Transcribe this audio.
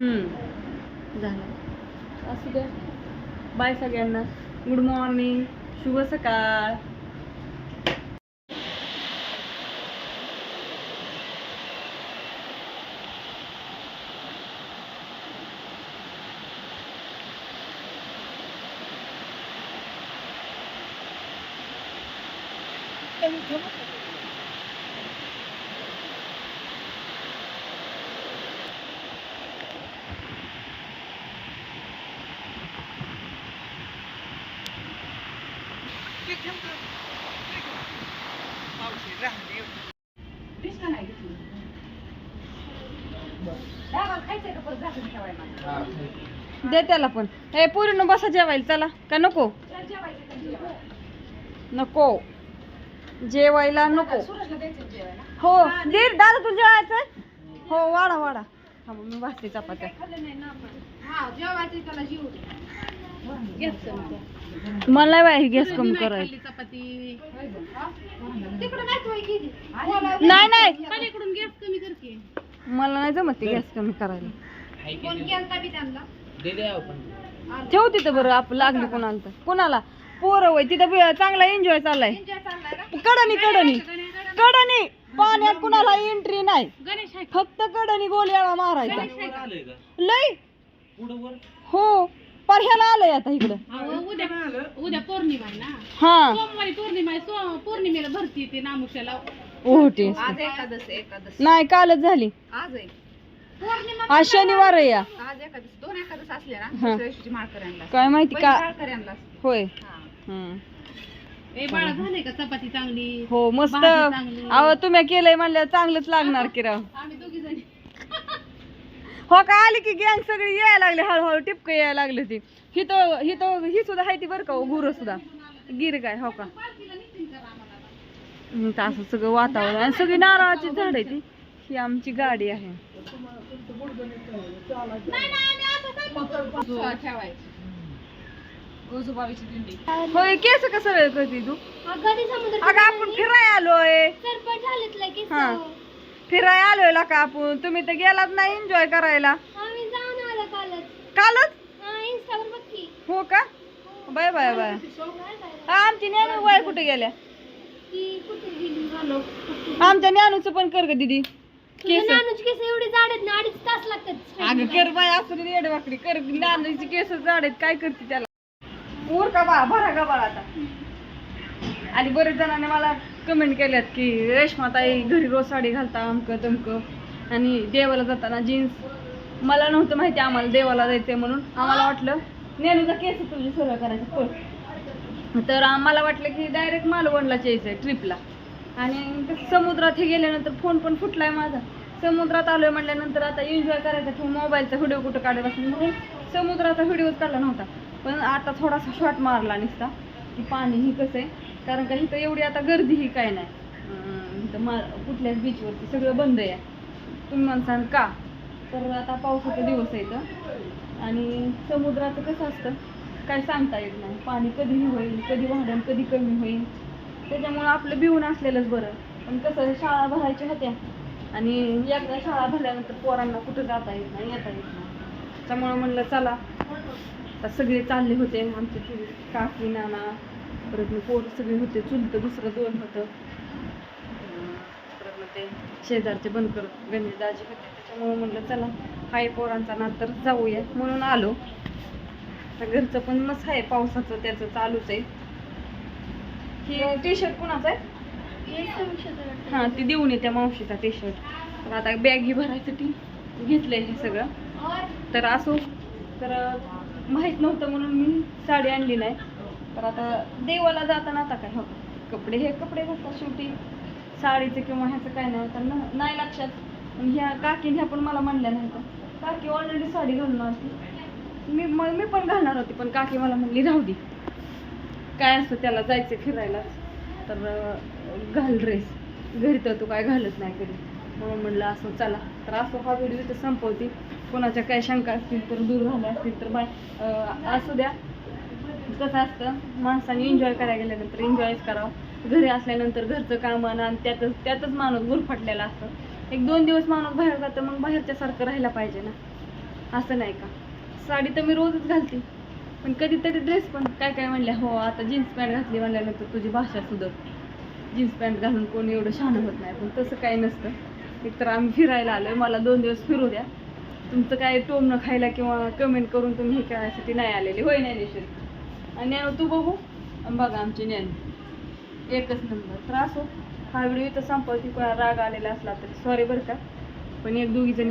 हम्म. झालं. असू द्या. बाय सगळ्यांना. गुड मॉर्निंग शुभ सकाळ. दे त्याला पण. हे पूर्ण बसा जेवायला. चला. का नको? नको. जेवायला नको. हो. दे दादा तू जेवायचं हो वाडा वाडा हा मग मी भाजते चपात्या. मला बाय गॅस कमी करायला नाही नाही पलीकडून गॅस कमी करते मला नाही जमत ते गॅस कमी करायला. ठेव तिथं बरं आपण लागली कोणाला तर. कोणाला? पोरं वय तिथं चांगला एन्जॉय चाललाय. एन्जॉय चाललाय ना कडणी कडणी कडणी पाण्यात कुणाला एंट्री नाही. फक्त कडणी गोल्याळा मारायचा? लय हो. पर ह्याला आलंय आता इकडं. अहो, उद्या उद्या पौर्णिमा आहे ना. हा. सोमवारी पौर्णिमा आहे सो पौर्णिमेला भरती ते नामुष्याला ओटे आज एकादश एकादश. नाही कालच झाली. आज आहे. पौर्णिमा आज शनिवार आहे या. आज एकादश. दोन एकादश असले ना हा. दुसऱ्या दिवशी माळकऱ्यांना काय माहिती का माळकऱ्यांना होय. हा. हम्म. ए बाळा झाले का चपाती चांगली? हो मस्त. भाजी चांगली. अहो तुम्ही केलंय म्हणल्यावर चांगलंच लागणार की राव हो का? आली की गँग सगळी यायला लागली हळूहळू टिपक यायला लागली ती. ही तो ही तो ही सुद्धा आहे ती बरं का गुरु सुद्धा. गिर काय हो का? असं सगळं वातावरण आणि सगळी नारळाची झाड आहे ती. ही आमची गाडी आहे. होय केस कसं वेळ करते तू? अगं आपण फिराय आलोय हा फिराय आलोय ला का आपण. तुम्ही तर गेलात नाही एन्जॉय करायला. कालच. हो का? Bye bye bye. हा, आमची ज्ञानू बाय कुठे गेल्या? आमच्या ज्ञानूचं पण कर ग दीदी. केस. अगं कर बाय असं येडवाकडी कर ज्ञानूची केस जाड आहेत काय करते त्याला? ऊर का बा भरा का बाळा आता? आणि बरेच जणांनी मला कमेंट केल्यात की रेशमाताई घरी रोज साडी घालता अमकं तमकं. आणि देवाला जाताना जीन्स मला नव्हतं माहिती आम्हाला देवाला जायचंय म्हणून. आम्हाला वाटलं नेहमीचा केस तुझी सरळ करायचं पण तर आम्हाला वाटलं की डायरेक्ट मालवणलाच यायचंय ट्रिपला आणि समुद्रात हे गेल्यानंतर फोन पण फुटलाय माझा. समुद्रात आलोय म्हटल्यानंतर आता एन्जॉय करायचा किंवा मोबाईलचा व्हिडिओ कुठं काढायला असेल म्हणून समुद्राचा व्हिडिओच काढला नव्हता. पण आता थोडासा शॉट मारला नुसता. की पाणी ही कसं आहे? कारण का इथं एवढी आता गर्दी ही काय नाही. इथं मा कुठल्याच बीचवरती सगळं बंद आहे. तुम्ही म्हणसान का? तर आता पावसाचा दिवस आहे इथं. आणि समुद्राचं कसं असतं? काय सांगता येत नाही. पाणी कधीही होईल कधी वाढेल कधी कमी होईल. त्याच्यामुळं आपलं भिवून असलेलंच बरं. पण कसं शाळा भरायच्या होत्या. आणि एकदा शाळा भरल्यानंतर पोरांना कुठं जाता येत नाही येता येत नाही. त्यामुळं म्हणलं चला. आता सगळे चालले होते आमचे काकी नाना परत मी पोर सगळे होते चुलतं दुसरं दोन होतं. परत मग ते शेजारचे बनकर गणेश दाजी होते त्याच्यामुळं म्हणलं चला हाय पोरांचा ना तर जाऊया म्हणून आलो. घरचं पण मस्त आहे पावसाचं त्याचं चालूच आहे. हे टी शर्ट कुणाचं आहे? हां ती देऊन येते मावशीचा टी शर्ट तर आता बॅग भरायसाठी घेतलंय हे सगळं. तर असो तर माहीत नव्हतं म्हणून मी साडी आणली नाही. तर आता देवाला जाताना आता काय हो कपडे हे कपडे घालतात शेवटी. साडीचं किंवा ह्याचं काय नाही तर नाही लक्षात. पण ह्या काकीने ह्या पण मला म्हणल्या नाही काकी ऑलरेडी साडी घालून असते मी मग मी पण घालणार होती पण काकी मला म्हणली राहू दे. काय असतं त्याला जायचं फिरायला. तर घाल ड्रेस घरी तर तू काय घालत नाही कधी. म्हणून म्हणलं असं चला. तर असं हा व्हिडिओ इथं संपवते. कोणाच्या काय शंका असतील तर दूर झाल्या असतील तर बाय असू द्या. कसं असतं माणसाने एन्जॉय करायला गेल्यानंतर एन्जॉयच करावं. घरी असल्यानंतर घरचं काम आणि त्यातच त्यातच माणूस गुरफटलेला असतो. एक दोन दिवस माणूस बाहेर जातं मग बाहेरच्यासारखं राहायला पाहिजे ना. असं नाही का? साडी तर मी रोजच घालते. पण कधीतरी ड्रेस पण काय काय म्हणल्या हो आता जीन्स पॅन्ट घातली म्हणल्यानंतर तुझी भाषा सुधरते जीन्स पॅन्ट घालून कोणी एवढं छान होत नाही पण तसं काही नसतं. एकतर आम्ही फिरायला आलो मला दोन दिवस फिरू द्या. तुमचं काय टोमणं खायला किंवा कमेंट करून तुम्ही हे करायसाठी नाही आलेली होय नाही निश्चित ज्ञानू तू बघू? आणि बघा आमची ज्ञान एकच नंबर. तर असो हो. हा व्हिडिओ इथं संपवती. कोणा राग आलेला असला तरी. सॉरी बरं का. पण एक दोघी जणी